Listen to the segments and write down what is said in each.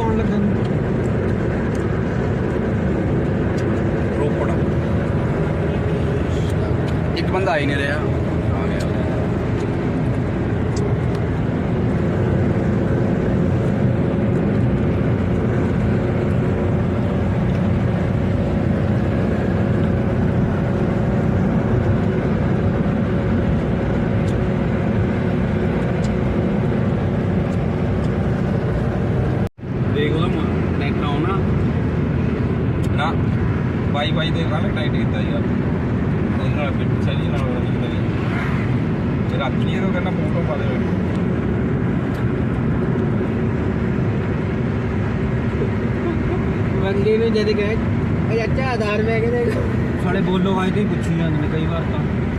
ਪਾਉਣ ਲੱਗਾ ਰੋਪੜ। ਇੱਕ ਬੰਦਾ ਆਈ ਨਹੀਂ ਰਿਹਾ ਆ ਗਿਆ ਦੇਖ ਉਹਦਾ ਨੈਟ ਆਉਣ ਨਾ ਬਾਈ ਬਾਈ ਦੇ ਨਾਲ ਟਾਈਟ ਕੀਤਾ ਯਾਰ ਉਹਦੇ ਨਾਲ ਬਿੱਟ ਚਲੀ ਨਾਲ ਨਹੀਂ ਕਰੀ ਤੇ ਰਾਤੀ ਇਹ ਕਹਿੰਦਾ ਫੋਟੋ ਪਾ ਦੇ ਬੰਦੇ ਨੂੰ ਜਦ ਕਹੇ ਅੱਛਾ ਆਧਾਰ ਮੈਂ ਕਹਿੰਦੇ ਸਾਲੇ ਬੋਲੋ ਆਏ ਤੇ ਹੀ ਪੁੱਛੀ ਜਾਂਦੇ ਨੇ ਕਈ ਵਾਰ ਤਾਂ।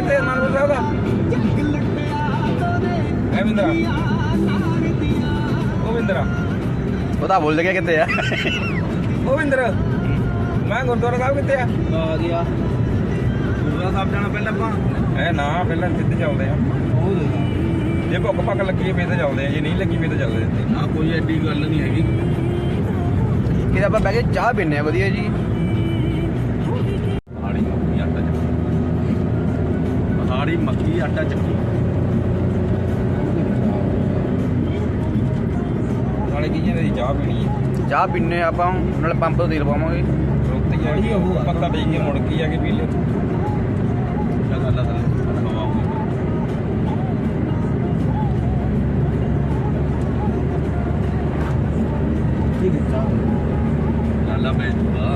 ਕਿੱਥੇ ਨਾਨਕਪੁਰ ਸਾਹਿਬ ਦਾ। ਐ ਵਿੰਦਰਾ ਉਹ ਵਿੰਦਰਾ ਉਹ ਤਾਂ ਭੁੱਲ ਗਿਆ ਕਿੱਥੇ ਆ? ਉਹ ਵਿੰਦਰ ਮੈਂ ਗੁਰਦੁਆਰਾ ਸਾਹਿਬ ਕਿੱਥੇ ਆ? ਆ ਗਿਆ। ਗੁਰਦੁਆਰਾ ਸਾਹਿਬ ਜਾਣਾ ਪਹਿਲਾਂ ਆਪਾਂ। ਐ ਨਾ ਪਹਿਲਾਂ ਸਿੱਧੇ ਚੱਲਦੇ ਆ। ਜੇ ਭੁੱਖ ਪੱਕ ਲੱਗੀ ਹੈ ਫੇਰ ਤਾਂ ਚੱਲਦੇ ਆ। ਜੇ ਨਹੀਂ ਲੱਗੀ ਫੇਰ ਤਾਂ ਚੱਲਦੇ ਨਾ ਕੋਈ ਐਡੀ ਗੱਲ ਨਹੀਂ ਹੈਗੀ। ਕਿਤੇ ਆਪਾਂ ਬਹਿ ਕੇ ਚਾਹ ਪੀਨੇ ਆ ਵਧੀਆ ਜੀ। ਪਹਾੜੀ ਮੱਕੀ ਆਟਾ ਚੱਕੀ। ਨਾਲੇ ਕੀ ਜਿਹਨੇ ਦੀ ਚਾਹ ਪੀਣੀ ਹੈ। ਚਾਹ ਪੀਨੇ ਆਪਾਂ ਨਾਲੇ ਪੰਪ ਤੋਂ ਤੇਲ ਪਾਵਾਂਗੇ। ਉਹ ਆ। ਪੱਤਾ ਦੇ ਕੇ ਮੁੜ ਕੇ ਜਾ ਕੇ ਪੀ ਲਿਓ। ਚੱਲ ਅੱਲਾ ਤਲੇ ਖਵਾਉਂਗੇ। ਠੀਕ ਹੈ ਲਾਲਾ ਬੈਠੂਗਾ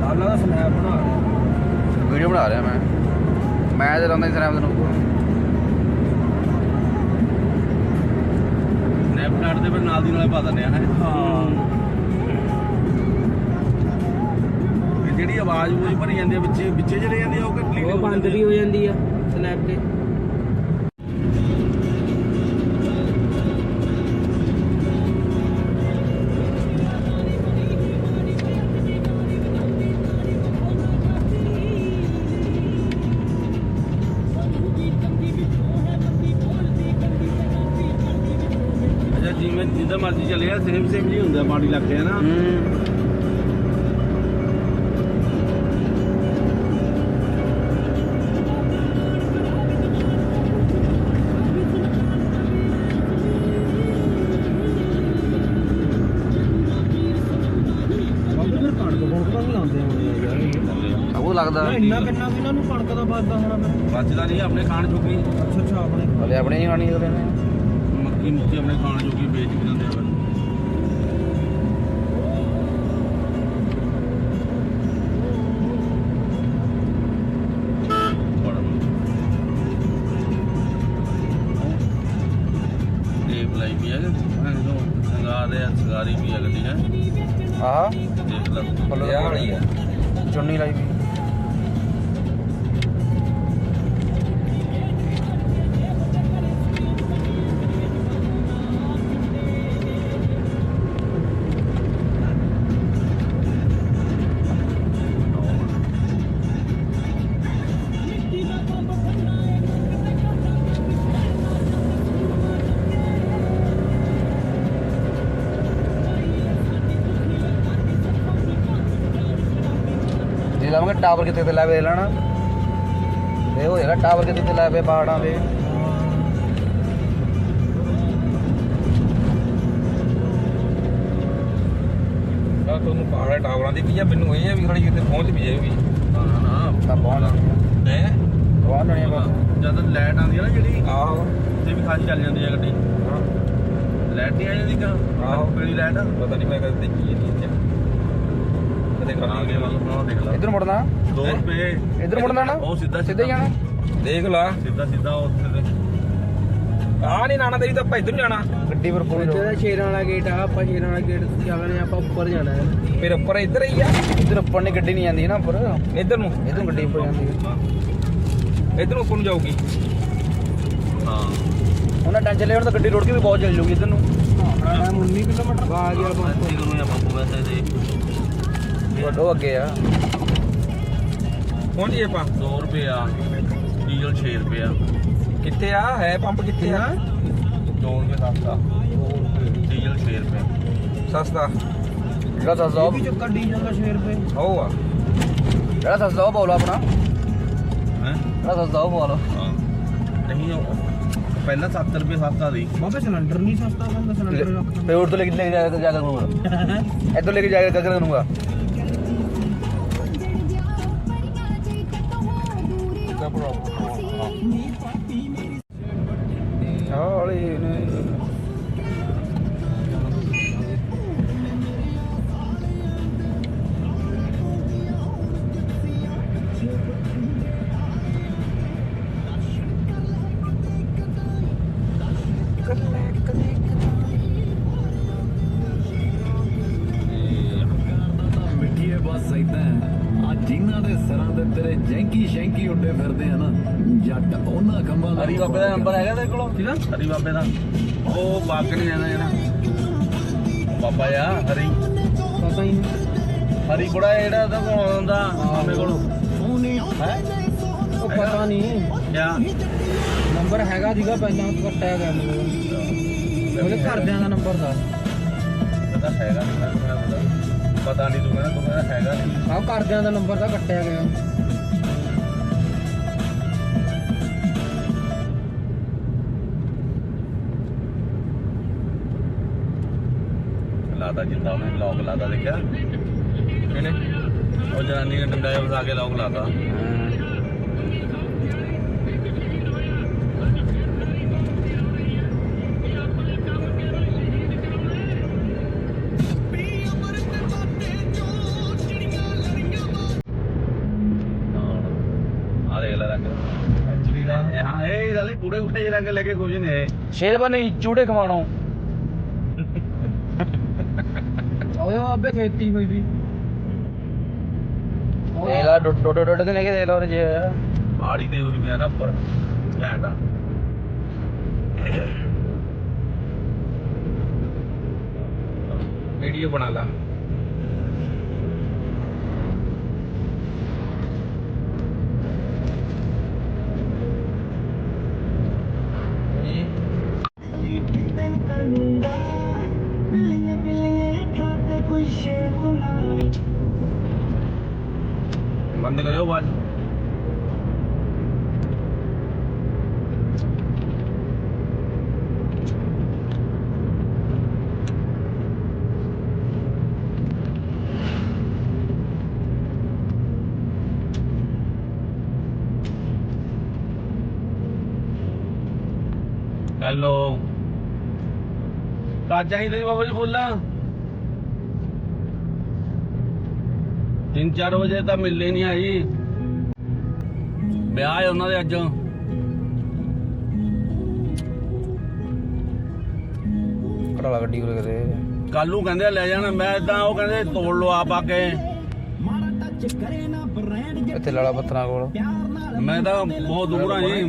ਲਾਲਾ ਦਾ ਸਨੈਪ ਬਣਾ ਰਿਹਾ। ਵੀਡੀਓ ਬਣਾ ਰਿਹਾ ਮੈਂ। ਮੈਂ ਤੇ ਲਾਉਂਦਾ ਇੰਸਟਾਗ੍ਰਾਮ ਨੂੰ। ਸਨੈਪਚੈਟ ਦੇ ਪਰ ਨਾਲ ਦੀ ਨਾਲੇ ਪਾ ਦਿੰਦੇ ਆ ਹੈ। ਹਾਂ ਜਿਹੜੀ ਆਵਾਜ਼ ਉਹ ਭਰੀ ਜਾਂਦੀ ਆ ਵਿੱਚੇ ਵਿੱਚੇ ਚਲੇ ਜਾਂਦੀ ਆ ਉਹ ਕੱਟਲੀ ਉਹ ਬੰਦ ਵੀ ਹੋ ਜਾਂਦੀ ਆ ਸਨੈਪ ਤੇ ਜਿਵੇਂ ਜਿੱਦਾਂ ਮਰਜ਼ੀ ਚੱਲਿਆ ਸੇਮ ਸੇਮ ਜੀ ਹੁੰਦਾ ਆ ਨਾ। ਹੂੰ ਆ ਉਹ ਲੱਗਦਾ। ਨਾ ਇੰਨਾ ਕਿੰਨਾ ਵੀ ਇਹਨਾਂ ਨੂੰ ਕਣਕ ਦਾ ਵੱਧਦਾ ਹੋਣਾ ਫਿਰ ਬਚਦਾ ਨਹੀਂ ਆਪਣੇ ਖਾਣ ਜੋਗੀ ਅੱਛਾ ਅੱਛਾ ਆਪਣੇ। ਹਲੇ ਆਪਣੇ ਨਹੀਂ ਖਾਣੀ ਉਹਦੇ ਨੇ। ਮੱਕੀ ਮੁੱਕੀ ਆਪਣੇ ਖਾਣ ਜੋਗੀ ਵੇਚ ਵੀ ਦਿੰਦੇ ਆ ਇਹ ਬਲਾਈ ਵੀ ਹੈ ਸੰਗਾਰ ਦੇ ਸੰਗਾਰੀ ਵੀ ਹੈ ਗੱਡੀ ਹੈ। ਆਹ। ਦੇਖ ਲੈ। ਵਿਆਹ ਵਾਲੀ ਆ। ਚੁੰਨੀ ਲਾਈ ਵੀ। ਲਾਵਾਂਗੇ ਟਾਵਰ ਕਿੱਥੇ ਤੇ ਲਾਵੇ ਲੈਣਾ। ਇਹ ਹੋ ਜਾਏਗਾ ਟਾਵਰ ਕਿੱਥੇ ਤੇ ਲਾਵੇ ਪਹਾੜਾਂ ਦੇ। ਤਾਂ ਤੁਹਾਨੂੰ ਪਹਾੜਾ ਟਾਵਰਾਂ ਦੀ ਵੀ ਆ ਮੈਨੂੰ ਇਹ ਆ ਵੀ ਖੜੀ ਕਿਤੇ ਪਹੁੰਚ ਵੀ ਜਾਏਗੀ ਨਾ ਨਾ ਤਾਂ ਪਹੁੰਚ ਹੈ? ਪਹੁੰਚ ਆ ਬਸ। ਜਦ ਲਾਈਟ ਆਉਂਦੀ ਆ ਨਾ ਜਿਹੜੀ ਆਹੋ। ਤੇ ਵੀ ਖਾਸੀ ਚੱਲ ਜਾਂਦੀ ਆ ਗੱਡੀ। ਲਾਈਟ ਨਹੀਂ ਆ ਜਾਂਦੀ ਕਾ? ਆਹੋ। ਕਿਹੜੀ ਲਾਈਟ ਪਤਾ ਨਹੀਂ ਮੈਂ ਕਦੇ ਦੇਖੀ ਨਹੀਂ ਦੇਖ ਲਾ ਇੱਧਰ ਮੁੜਨਾ। 2 ਰੁਪਏ। ਇੱਧਰ ਮੁੜਨਾ ਨਾ। ਉਹ ਸਿੱਧਾ ਸਿੱਧਾ ਹੀ ਜਾਣਾ। ਦੇਖ ਲਾ। ਸਿੱਧਾ ਸਿੱਧਾ ਉੱਥੇ ਤੇ ਆ ਨਹੀਂ ਨਾਣਾ ਤੇਰੀ ਤਾਂ ਆਪਾਂ ਇੱਧਰ ਜਾਣਾ। ਗੱਡੀ ਪਰ ਕੋਈ ਇੱਥੇ ਦਾ ਸ਼ੇਰਾਂ ਵਾਲਾ ਗੇਟ ਆ ਆਪਾਂ ਸ਼ੇਰਾਂ ਵਾਲਾ ਗੇਟ ਜਾਣੇ ਆਪਾਂ ਉੱਪਰ ਜਾਣਾ ਹੈ। ਫਿਰ ਉੱਪਰ ਇੱਧਰ ਹੀ ਆ। ਇੱਧਰ ਉੱਪਰ ਨਹੀਂ ਗੱਡੀ ਨਹੀਂ ਜਾਂਦੀ ਨਾ ਉੱਪਰ। ਇੱਧਰ ਨੂੰ। ਇੱਧਰ ਗੱਡੀ ਉੱਪਰ ਜਾਂਦੀ ਹੈ। ਇੱਧਰ ਨੂੰ ਉੱਪਰ ਨੂੰ ਜਾਊਗੀ। ਹਾਂ। ਉਹਨਾਂ ਟੈਨਸ਼ਨ ਲੈਣ ਤਾਂ ਗੱਡੀ ਰੋੜ ਕੇ ਵੀ ਬਹੁਤ ਚੱਲ ਜੂਗੀ ਇੱਧਰ ਨੂੰ। ਆਪਣਾ ਟਾਈਮ 19 ਕਿਲੋਮੀਟਰ। ਆ ਗਿਆ ਕਰੂੰ ਜਾਂ ਪੰਪ ਵੈਸੇ ਤੇ। ਵੱਡੋ ਅੱਗੇ ਆ। ਪਹੁੰਚੀਏ ਪਾ 100 ਰੁਪਿਆ ਡੀਜ਼ਲ 6 ਰੁਪਿਆ ਕਿੱਥੇ ਆ? ਹੈ ਪੰਪ ਕਿੱਥੇ ਆ? 2 ਰੁਪਏ ਸਸਤਾ। ਡੀਜ਼ਲ 6 ਰੁਪਏ। ਸਸਤਾ। ਜਿਹੜਾ ਸਸਤਾ ਉਹ ਵੀ ਚੱਕਾ ਡੀਜ਼ਲ ਦਾ 6 ਰੁਪਏ। ਉਹ ਆ। ਜਿਹੜਾ ਸਸਤਾ ਉਹ ਬੋਲ ਆਪਣਾ। ਹੈ? ਜਿਹੜਾ ਸਸਤਾ ਉਹ ਬੋਲ। ਹਾਂ। ਨਹੀਂ ਉਹ ਪਹਿਲਾਂ 7 ਰੁਪਏ ਸਸਤਾ ਦੀ ਬਾਬੇ ਸਿਲੰਡਰ ਨਹੀਂ ਸਸਤਾ ਬੰਦਾ ਸਿਲੰਡਰ ਰੱਖਦਾ ਫੇ ਉਰ ਤੋਂ ਲੈ ਕੇ ਲੈ ਕੇ ਜਾ ਜਾ ਕਰੂੰਗਾ ਇੱਥੋਂ ਲੈ ਕੇ ਜਾ ਕੇ ਕਰੂੰਗਾ ਜੈਂਕੀ ਸ਼ੈਂਕੀ ਉੱਡੇ ਫਿਰਦੇ ਆ ਨਾ ਜੱਟ ਉਹਨਾਂ ਖੰਭਾਂ ਹਰੀ ਬਾਬੇ ਦਾ ਨੰਬਰ ਹੈਗਾ ਤੇਰੇ ਕੋਲ? ਕਿਹਦਾ ਹਰੀ ਬਾਬੇ ਦਾ। ਉਹ ਬਾਗ ਨਹੀਂ ਜਾਂਦਾ ਜਿਹੜਾ। ਬਾਬਾ ਆ ਹਰੀ। ਪਤਾ ਹੀ ਨਹੀਂ ਹਰੀ ਬੁੜਾ ਜਿਹੜਾ ਉਹਦਾ ਕੋਲ ਆਉਂਦਾ ਆਪਣੇ ਕੋਲ। ਹੈ? ਉਹ ਪਤਾ ਨਹੀਂ। ਕਿਆ? ਨੰਬਰ ਹੈਗਾ ਸੀਗਾ ਪਹਿਲਾਂ ਕੱਟਿਆ ਗਿਆ ਮੇਰੇ ਕੋਲ ਉਹਦੇ ਘਰਦਿਆਂ ਦਾ ਨੰਬਰ ਦਾ। ਪਤਾ ਹੈਗਾ ਨਹੀਂ ਮੈਨੂੰ ਪਤਾ ਪਤਾ ਨਹੀਂ ਤੂੰ ਕਹਿੰਦਾ ਤੂੰ ਕਹਿੰਦਾ ਹੈਗਾ ਨਹੀਂ ਆਹ ਘਰਦਿਆਂ ਦਾ ਨੰਬਰ ਦਾ ਕੱਟਿਆ ਗਿਆ। ਲਾਦਾ ਜਿੰਦਾ ਉਹਨੇ ਲੌਕ ਲਾਦਾ ਦੇਖਿਆ? ਇਹਨੇ ਉਹ ਜਨਾਨੀ ਨੇ ਡੰਡਾ ਜਿਹਾ ਵਸਾ ਕੇ ਲੌਕ ਲਾਦਾ ਆ ਦੇਖ ਲੈ ਰੰਗ। ਐਕਚੁਅਲੀ ਦਾ ਹਾਂ ਇਹ ਵਾਲੇ ਕੂੜੇ ਕੂੜੇ ਜਿਹੇ ਰੰਗ ਲੈ ਕੇ ਕੁਝ ਨਹੀਂ ਹੈ ਸ਼ੇਰ ਬਣੀ ਚੂੜੇ ਖਵਾਣੋ ਓਏ ਬਾਬੇ ਖੇਤੀ ਹੋਈ ਵੀ ਇਹ ਲਾ 3-4 ਵਜੇ ਤਾਂ ਮਿਲਨੇ ਨਹੀਂ ਆਈ। ਵਿਆਹ ਹੈ ਉਹਨਾਂ ਦੇ ਅੱਜ। ਕੜਾ ਗੱਡੀ ਉਰੇ ਕਰੇ ਕੱਲ ਨੂੰ ਕਹਿੰਦੇ ਲੈ ਜਾਣਾ ਮੈਂ ਇਦਾਂ ਉਹ ਕਹਿੰਦੇ ਤੋੜ ਲਓ ਆਪ ਆ ਕੇ। ਇੱਥੇ ਲਾਲਾ ਪੱਤਰਾਂ ਕੋਲ। ਮੈਂ ਤਾਂ ਬਹੁਤ ਦੂਰ ਆ ਜੀ।